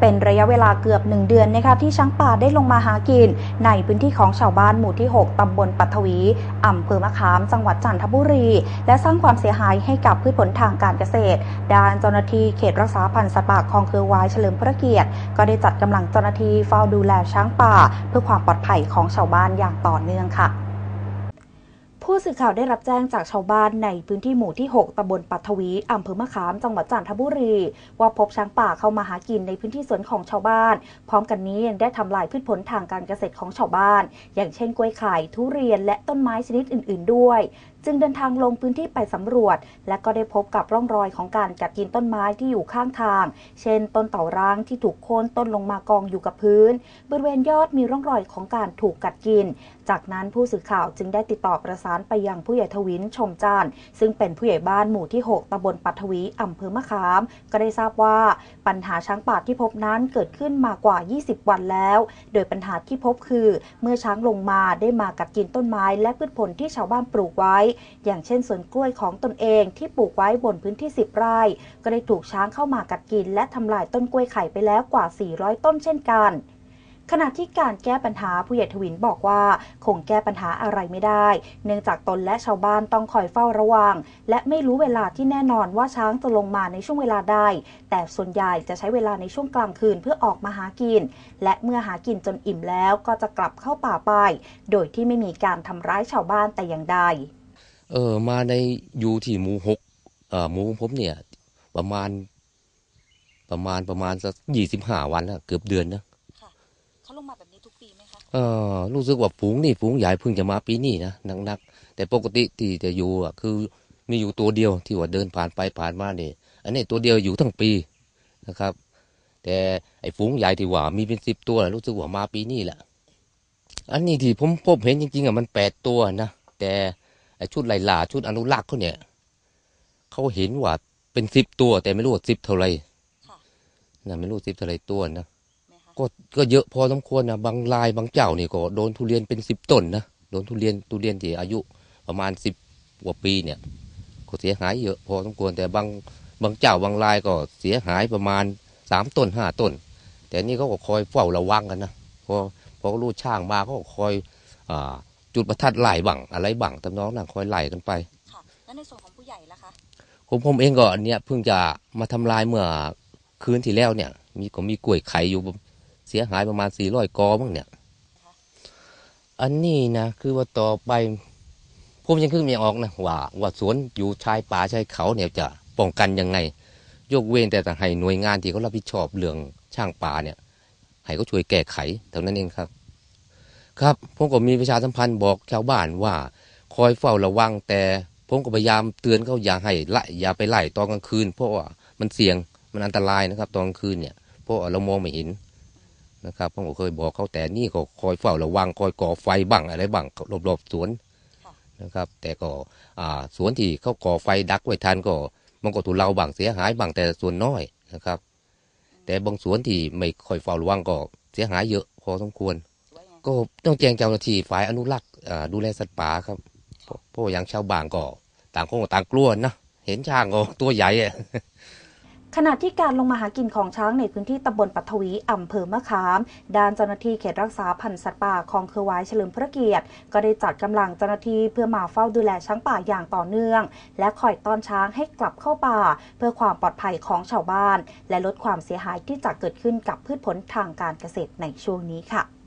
เป็นระยะเวลาเกือบ 1 เดือนนะคะที่ช้างป่าได้ลงมาหากิน ในพื้นที่ของชาวบ้านหมู่ที่ 6ตำบลปัทวีอำเภอมะขาม จังหวัดจันทบุรี และสร้างความเสียหายให้กับพืชผลทางการเกษตร ด้านเจ้าหน้าที่เขตรักษาพันธุ์สัตว์ป่าคลองเครือวายเฉลิมพระเกียรติ ก็ได้จัดกำลังเจ้าหน้าที่เฝ้าดูแลช้างป่า เพื่อความปลอดภัยของชาวบ้านอย่างต่อเนื่องค่ะ ผู้สื่อข่าวได้รับแจ้งจากชาวบ้านในพื้นที่หมู่ที่ 6ตำบลปัทวีอำเภอมะขาม จังหวัดจันทบุรี ว่าพบช้างป่าเข้ามาหากินในพื้นที่สวนของชาวบ้าน พร้อมกันนี้ยังได้ทำลายพืชผลทางการเกษตรของชาวบ้าน อย่างเช่นกล้วยไข่ทุเรียนและต้นไม้ชนิดอื่น ๆ ด้วย จึงเดินทางลงพื้นที่ไปสำรวจ และก็ได้พบกับร่องรอยของการกัดกินต้นไม้ที่อยู่ข้างทาง เช่น ต้นเต่าร้างที่ถูกโค่นต้นลงมากองอยู่กับพื้น บริเวณยอดมีร่องรอยของการถูกกัดกิน จากนั้นผู้สื่อข่าวจึงได้ติดต่อประสานไปยังผู้ใหญ่ทวินชมจานซึ่งเป็นผู้ใหญ่บ้านหมู่ที่ 6ตำบลปัทวีอำเภอมะขาม ก็ได้ทราบว่าปัญหาช้างป่าที่พบนั้นเกิดขึ้นมากว่า 20 วันแล้ว โดยปัญหาที่พบคือ เมื่อช้างลงมาได้มากัดกินต้นไม้และพืชผลที่ชาวบ้านปลูกไว้อย่างเช่นสวนกล้วยของตนเองที่ปลูกไว้บนพื้นที่ 10 ไร่ ก็ได้ถูกช้างเข้ามากัดกิน และทำลายต้นกล้วยไข่ไปแล้วกว่า 400 ต้นเช่นกันขณะที่การแก้ปัญหาผู้ใหญ่ทวินบอกว่า คงแก้ปัญหาอะไรไม่ได้ เนื่องจากตนและชาวบ้านต้องคอยเฝ้าระวัง และไม่รู้เวลาที่แน่นอนว่าช้างจะลงมาในช่วงเวลาใด แต่ส่วนใหญ่จะใช้เวลาในช่วงกลางคืนเพื่อออกมาหากิน และเมื่อหากินจนอิ่มแล้วก็จะกลับเข้าป่าไป โดยที่ไม่มีการทำร้ายชาวบ้านแต่อย่างใด เออมาในอยู่ที่หมู่หกเอ่อหมู่ของผมเนี่ย ประมาณ ประมาณประมาณสักยี่สิบห้าวันแล้วเกือบเดือนนะค่ะเขาลงมาแบบนี้ทุกปีไหมคะเออรู้สึกว่าฝูงนี่ฝูงใหญ่เพิ่งจะมาปีนี้นะนักๆแต่ปกติที่จะอยู่อะคือมีอยู่ตัวเดียวที่ว่าเดินผ่านไปผ่านมาเนี่ยอันนี้ตัวเดียวอยู่ทั้งปีนะครับ แต่ไอ้ฝูงใหญ่ที่ว่ามีเป็นสิบตัวรู้สึกว่ามาปีนี้แหละอันนี้ที่ผมพบเห็นจริงๆอะมันแปดตัวนะแต่ไอ้ ชุดไล่ล่าชุดอนุรักษ์เขาเนี่ยเขาเห็นว่าเป็นสิบตัว แต่ไม่รู้ว่าสิบเท่าไหร่ค่ะนะไม่รู้สิบเท่าไหร่ตัวนะไหมคะก็ก็เยอะพอสมควรนะบางรายบางเจ้านี่ก็โดนทุเรียนเป็นสิบต้นนะโดนทุเรียนทุเรียนที่อายุประมาณสิบกว่าปีเนี่ย ก็เสียหายเยอะพอสมควรแต่บางบางเจ้าบางรายก็เสียหายประมาณสามต้นห้าต้น แต่นี่เขาก็คอยเฝ้าระวังกันนะพอพอรู้ช่างมาเขาก็คอยอ่า จุดประทัดไล่บังอะไรบังตำน้องนั่งคอยไล่กันไปค่ะแล้วในส่วนของผู้ใหญ่ล่ะคะผมผมเองก็อันเนี้ยเพิ่งจะมาทำลายเมื่อคืนที่แล้วเนี่ย มีก็มีกล้วยไข่อยู่เสียหายประมาณสี่ร้อยกอมั้งเนี่ย อันนี้นะคือว่าต่อไปผมยังคือไม่ออกนะว่าว่าสวนอยู่ชายป่าชายเขาเนี่ยจะป้องกันยังไง ยกเว้นแต่ต่างให้หน่วยงานที่เขารับผิดชอบเรื่องช่างป่าเนี่ย ให้เขาช่วยแก้ไขเท่านั้นเองครับ ครับผมก็มีประชาสัมพันธ์บอกชาวบ้านว่า คอยเฝ้าระวังแต่ผมก็พยายามเตือนเขาอย่าให้ไล่อย่าไปไล่ตอนกลางคืน เพราะว่ามันเสี่ยงมันอันตรายนะครับตอนกลางคืนเนี่ยเพราะเรามองไม่เห็นนะครับผมก็เคยบอกเขาแต่นี่ก็คอยเฝ้าระวังคอยก่อไฟบ้างอะไรบ้างรอบๆสวนนะครับ แต่ก็อ่าสวนที่เขาก่อไฟดักไว้ทันก็มันก็ถูกเราบ้างเสียหายบ้างแต่ส่วนน้อยนะครับ แต่บางสวนที่ไม่ค่อยเฝ้าระวังก็เสียหายเยอะพอสมควร ก็ต้องแจ้งเจ้าหน้าที่ฝ่ายอนุรักษ์ดูแลสัตว์ป่าครับเพราะอย่างชาวบ้านก็ต่างคนก็ต่างกลัวนะเห็นช้างก็ตัวใหญ่ขณะที่การลงมาหากินของช้างในพื้นที่ตำบลปัทวีอำเภอมะขาม ด้านเจ้าหน้าที่เขตรักษาพันธุ์สัตว์ป่าคลองเครือไวเฉลิมพระเกียรติ ก็ได้จัดกำลังเจ้าหน้าที่เพื่อมาเฝ้าดูแลช้างป่าอย่างต่อเนื่อง และคอยต้อนช้างให้กลับเข้าป่า เพื่อความปลอดภัยของชาวบ้าน และลดความเสียหายที่จะเกิดขึ้นกับพืชผลทางการเกษตรในช่วงนี้ค่ะ